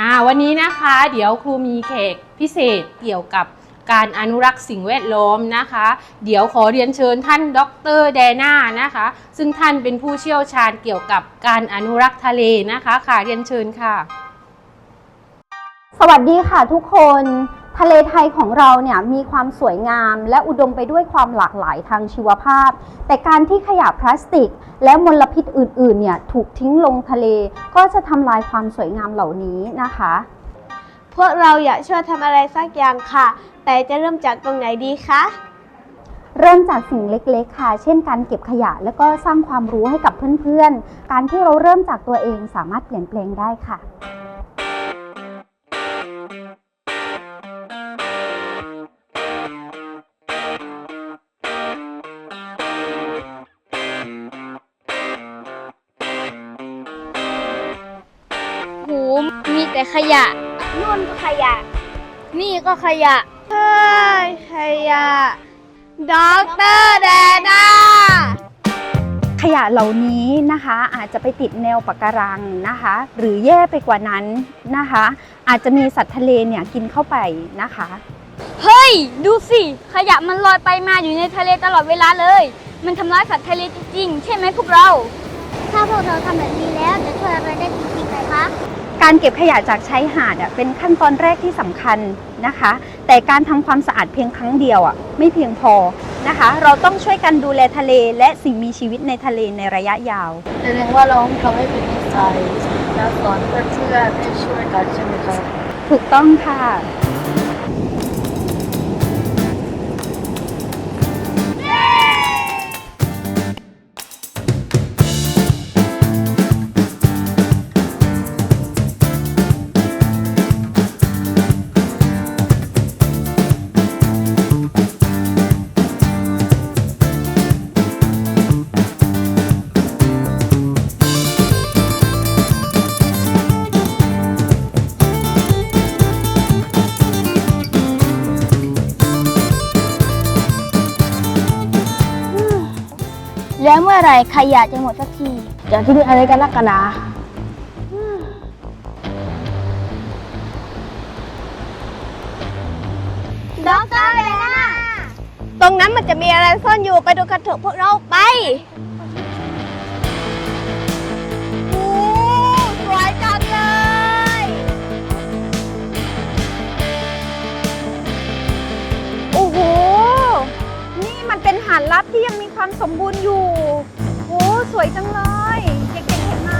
อ่าวันนี้นะคะเดี๋ยวครูมีแขกพิเศษเกี่ยวกับการอนุรักษ์สิ่งแวดล้อมนะคะ เดี๋ยวขอเรียนเชิญท่านดรแดน่านะคะ ซึ่งท่านเป็นผู้เชี่ยวชาญเกี่ยวกับการอนุรักษ์ทะเลนะคะค่ะเรียนเชิญค่ะ สวัสดีค่ะทุกคน ทะเลไทยของเราเนี่ยมีความสวยงามและอุดมไปด้วยความหลากหลายทางชีวภาพ แต่การที่ขยะพลาสติก และมลพิษอื่นๆเนี่ยถูกทิ้งลงทะเล ก็จะทำลายความสวยงามเหล่านี้นะคะ พวกเราอยากช่วยทำอะไรสักอย่างค่ะ แต่จะเริ่มจากตรงไหนดีคะเริ่มจากสิ่งเล็กๆ ค่ะ เช่นการเก็บขยะ แล้วก็สร้างความรู้ให้กับเพื่อนๆ การที่เราเริ่มจากตัวเองสามารถเปลี่ยนแปลงได้ค่ะ ขยะ นู่นก็ขยะ นี่ก็ขยะ เฮ้ย ขยะด็อกเตอร์แดน่าขยะเหล่านี้นะคะอาจจะไปติดแนวปะการังนะคะ หรือแย่ไปกว่านั้นนะคะ อาจจะมีสัตว์ทะเลเนี่ยกินเข้าไปนะคะ เฮ้ย ดูสิ ขยะมันลอยไปมาอยู่ในทะเลตลอดเวลาเลย มันทำร้ายสัตว์ทะเลจริงๆ ใช่ไหมพวกเรา ถ้าพวกเราทำแบบนี้แล้วจะช่วยอะไรได้ การเก็บขยะจากชายหาดอะเป็นขั้นตอนแรกที่สำคัญนะคะ แต่การทำความสะอาดเพียงครั้งเดียวอะไม่เพียงพอนะคะ เราต้องช่วยกันดูแลทะเลและสิ่งมีชีวิตในทะเลในระยะยาวแสดงว่าเราต้องทำให้เป็นนิสัยและสอนเพื่อนๆให้ช่วยกันใช่ไหมครับถูกต้องค่ะ แล้วเมื่อไหร่ขยะจะหมดสักทีอย่าที่นี่อะไรกันนักกันนะด็อกเตอร์แดน่าตรงนั้นมันจะมีอะไรซ่อนอยู่ไปดูกันเถอะพวกเราไปาดลับที่ยังมีความสมบูรณ์อยู่โอ้สวยจังเลยเด็กๆเห็นไหม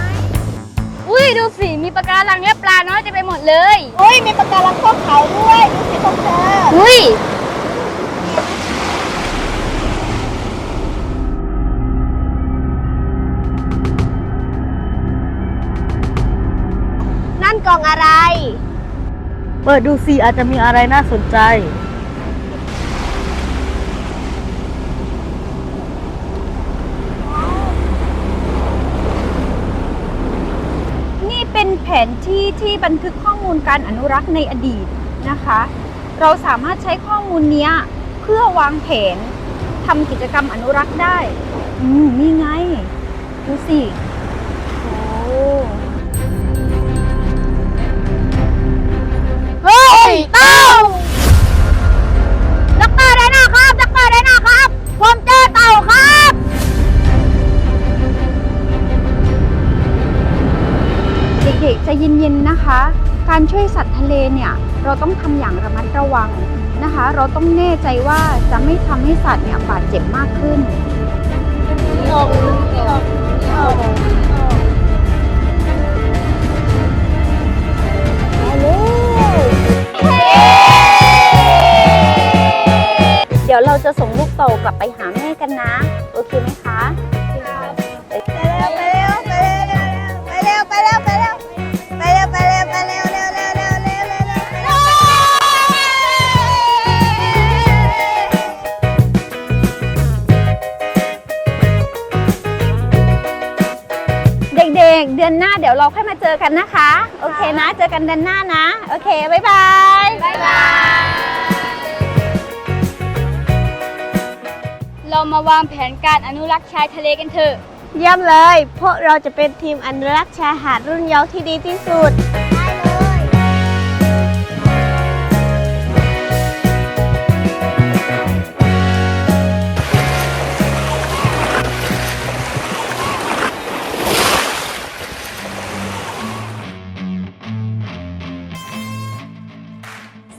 อุ้ยดูสิมีปะการังและปลาน้อยเต็มไปหมดเลยโอ้ยมีปะการังข้อเขาด้วยดูสิพวกเธออุ้ยนั่นกล่องอะไร เปิดดูสิอาจจะมีอะไรน่าสนใจ นี่เป็น แผนที่ที่บันทึกข้อมูลการอนุรักษ์ในอดีตนะคะ เราสามารถใช้ข้อมูลนี้เพื่อวางแผนทำกิจกรรมอนุรักษ์ได้ อืมนี่ไง ดูสิ เด็กๆใจะเย็นๆนะคะ การช่วยสัตว์ทะเลเนี่ยเราต้องทำอย่างระมัดระวังนะคะ เราต้องแน่ใจว่าจะไม่ทำให้สัตว์เนี่ยบาดเจ็บมากขึ้นเดี๋ยวเราจะส่งลูกเต่ากลับไปหาแม่กันนะ โอเคไหมคะ ดือนหน้าเดี๋ยวเราค่อยมาเจอกันนะคะ โอเคนะ เจอกันเดือนหน้านะ โอเค บ๊ายบาย บ๊ายบาย เรามาวางแผนการอนุรักษ์ชายทะเลกันเถอะ เยี่ยมเลย พวกเราจะเป็นทีมอนุรักษ์ชายหาดรุ่นเยาว์ที่ดีที่สุด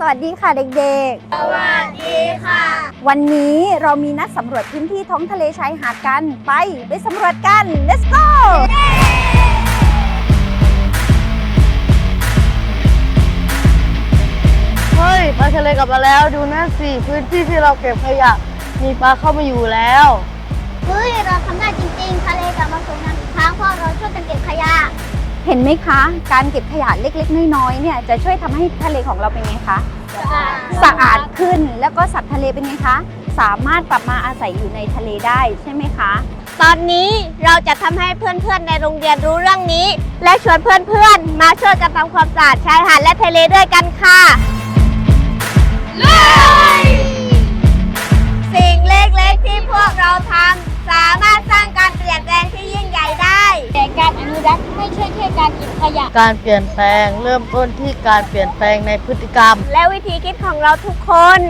สวัสดีค่ะเด็กๆ สวัสดีค่ะ วันนี้เรามีนัดสำรวจพื้นที่ท้องทะเลชายหาดกัน ไป ไปสำรวจกัน let's go เฮ้ยปลาทะเลกลับมาแล้วดูนั่นสิพื้นที่ที่เราเก็บขยะมีปลาเข้ามาอยู่แล้ว เฮ้ย เราทำได้จริงๆ ทะเลกลับมาสวยงามอีกครั้งเพราะเราช่วยกันเก็บขยะ เห็นไหมคะ การเก็บขยะเล็กๆ น้อยๆเนี่ยจะช่วยทำให้ทะเลของเราเป็นไงคะสะอาดขึ้นแล้วก็สัตว์ทะเลเป็นไงคะ สามารถกลับมาอาศัยอยู่ในทะเลได้ใช่ไหมคะ ตอนนี้เราจะทำให้เพื่อนๆในโรงเรียนรู้เรื่องนี้ และชวนเพื่อนๆมาช่วยกันทำความสะอาดชายหาดและทะเลด้วยกันค่ะ การเปลี่ยนแปลง เริ่มต้นที่การเปลี่ยนแปลงในพฤติกรรม และวิธีคิดของเราทุกคน